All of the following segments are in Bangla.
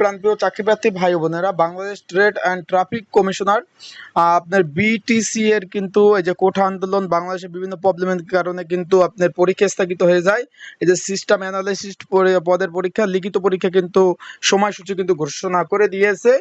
প্রাণপ্রিয় ভাই বোনেরা, Bangladesh trade and traffic commissioner আপনার বিটিসি এর কিন্তু এই যে কোঠা আন্দোলন বাংলাদেশের বিভিন্ন প্রবলেমের কারণে কিন্তু আপনার পরীক্ষা স্থগিত হয়ে যায়। এই যে সিস্টেম অ্যানালাইসিস পদের পরীক্ষা, লিখিত পরীক্ষা কিন্তু সময়সূচি কিন্তু ঘোষণা করে দিয়েছে।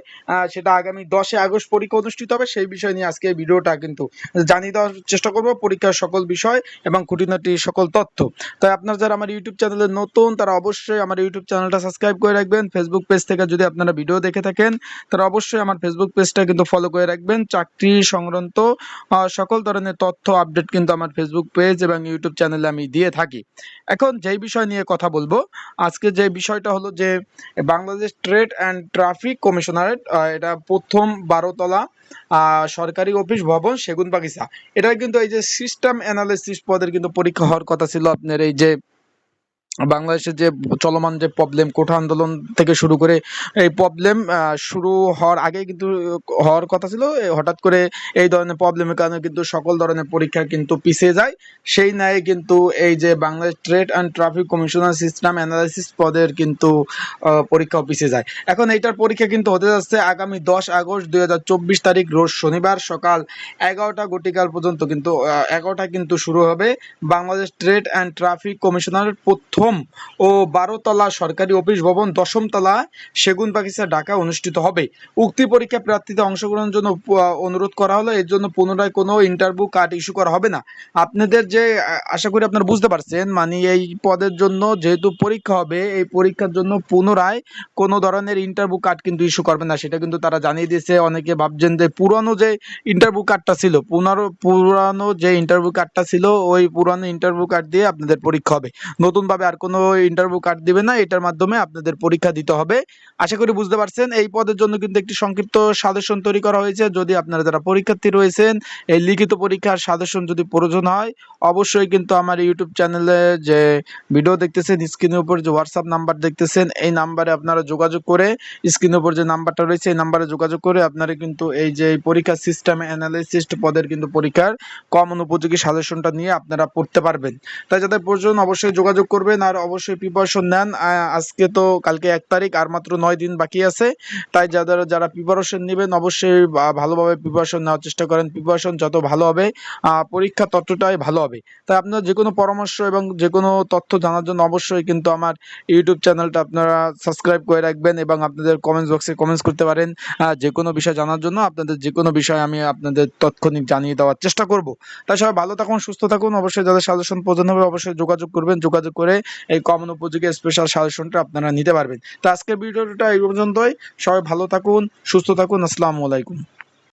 সেটা আগামী দশই আগস্ট পরীক্ষা অনুষ্ঠিত হবে। সেই বিষয় নিয়ে আজকে ভিডিওটা কিন্তু জানিয়ে দেওয়ার চেষ্টা করব পরীক্ষার সকল বিষয় এবং খুঁটিনাটি সকল তথ্য। তাই আপনার যারা আমার ইউটিউব চ্যানেলে নতুন, তারা অবশ্যই আমার ইউটিউব চ্যানেলটা সাবস্ক্রাইব করে রাখবেন। ফেসবুক পেজ থেকে যদি আপনারা ভিডিও দেখে থাকেন তারা অবশ্যই আমার ফেসবুক পেজটা কিন্তু ফলো করে রাখবেন। চাকরি সংক্রান্ত সকল ধরনের তথ্য আপডেট কিন্তু আমার ফেসবুক পেজ এবং ইউটিউব চ্যানেলে আমি দিয়ে থাকি। এখন যেই বিষয় নিয়ে কথা বলব, আজকে যে বিষয়টা হলো যে, Bangladesh trade and traffic commissionerate এটা প্রথম বারোতলা সরকারি অফিস ভবন সেগুন বাগিচা এটা কিন্তু এই যে সিস্টেম অ্যানালিসিস পদের কিন্তু পরীক্ষা হওয়ার কথা ছিল, আপনার এই যে বাংলাদেশের যে চলমান যে প্রবলেম কোঠা আন্দোলন থেকে শুরু করে এই প্রবলেম শুরু হওয়ার আগে কিন্তু, হওয়ার কথা ছিল হঠাৎ করে এই ধরনের প্রবলেমের কারণে কিন্তু সকল ধরনের পরীক্ষা কিন্তু পিছিয়ে যায়। সেই ন্যায় কিন্তু এই যে Bangladesh trade and traffic commissioner system analysis পদের কিন্তু পরীক্ষাও পিছিয়ে যায়। এখন এইটার পরীক্ষা কিন্তু হতে যাচ্ছে আগামী দশ আগস্ট দু হাজার চব্বিশ তারিখ, রোজ শনিবার সকাল এগারোটা গটিকাল পর্যন্ত কিন্তু এগারোটা কিন্তু শুরু হবে Bangladesh trade and traffic commissioner কমিশনারের প্রথম ও বারোতলা সরকারি অফিস ভবন দশম তলা সেগুন বাগিচা ঢাকা অনুষ্ঠিত হবে। উক্তি পরীক্ষা প্রার্থীতে অংশগ্রহণের জন্য অনুরোধ করা হলো। এর জন্য পুনরায় কোনো ইন্টারভিউ কার্ড ইস্যু করা হবে না। আপনাদের যে আশা করি আপনারা বুঝতে পারছেন মানে এই পদের জন্য যেহেতু পরীক্ষা হবে, এই পরীক্ষার জন্য পুনরায় কোনো ধরনের ইন্টারভিউ কার্ড কিন্তু ইস্যু করবে না। সেটা কিন্তু তারা জানিয়ে দিয়েছে। অনেকে ভাবছেন যে পুরানো যে ইন্টারভিউ কার্ডটা ছিল, পুনর, পুরানো যে ইন্টারভিউ কার্ডটা ছিল, ওই পুরানো ইন্টারভিউ কার্ড দিয়ে আপনাদের পরীক্ষা হবে। নতুনভাবে আর কোনো ইন্টারভিউ কার্ড দিবে না, এটার মাধ্যমে আপনাদের পরীক্ষা দিতে হবে। আশা করি বুঝতে পারছেন, এই পদের জন্য কিন্তু একটি সংক্ষিপ্ত সাজেশন তৈরি করা হয়েছে। যদি আপনারা যারা পরীক্ষার্থী রয়েছেন, এই লিখিত পরীক্ষার সাজেশন যদি প্রয়োজন হয়, অবশ্যই কিন্তু আমার ইউটিউব চ্যানেলে যে ভিডিও দেখতেছেন স্ক্রিনের উপর যে হোয়াটসঅ্যাপ নাম্বার দেখতেছেন, এই নাম্বারে আপনারা যোগাযোগ করে স্ক্রিনের উপর যে নাম্বারটা রয়েছে, এই নাম্বারে যোগাযোগ করে আপনারা কিন্তু এই যে পরীক্ষা সিস্টেম অ্যানালাইসিস্ট পদের কিন্তু পরীক্ষার কমন উপযোগী সাজেশনটা নিয়ে আপনারা পড়তে পারবেন। তাই যাদের প্রয়োজন, অবশ্যই যোগাযোগ করবেন। আর অবশ্যই প্রিপারেশন নেন। আজকে তো কালকে এক তারিখ, আর মাত্র নয় দিন বাকি আছে। তাই যাদের, যারা প্রিপারেশন নেবেন, অবশ্যই ভালোভাবে প্রিপারেশন নেওয়ার চেষ্টা করেন। প্রিপারেশন যত ভালো হবে পরীক্ষা ততটাই ভালো হবে। তাই আপনার যে কোনো পরামর্শ এবং যে কোনো তথ্য জানার জন্য অবশ্যই কিন্তু আমার ইউটিউব চ্যানেলটা আপনারা সাবস্ক্রাইব করে রাখবেন এবং আপনাদের কমেন্টস বক্সে কমেন্টস করতে পারেন। যে কোনো বিষয় জানার জন্য আপনাদের যে কোনো বিষয় আমি আপনাদের তৎক্ষণিক জানিয়ে দেওয়ার চেষ্টা করব। তাই সবাই ভালো থাকুন, সুস্থ থাকুন। অবশ্যই যাদের সাজেশন প্রয়োজন হবে, অবশ্যই যোগাযোগ করবেন। যোগাযোগ করে এই কমন উপযোগী স্পেশাল সাজেশনটা আপনারা নিতে পারবেন। তো আজকের ভিডিওটা এই পর্যন্তই। সবাই ভালো থাকুন, সুস্থ থাকুন। আসসালামু আলাইকুম।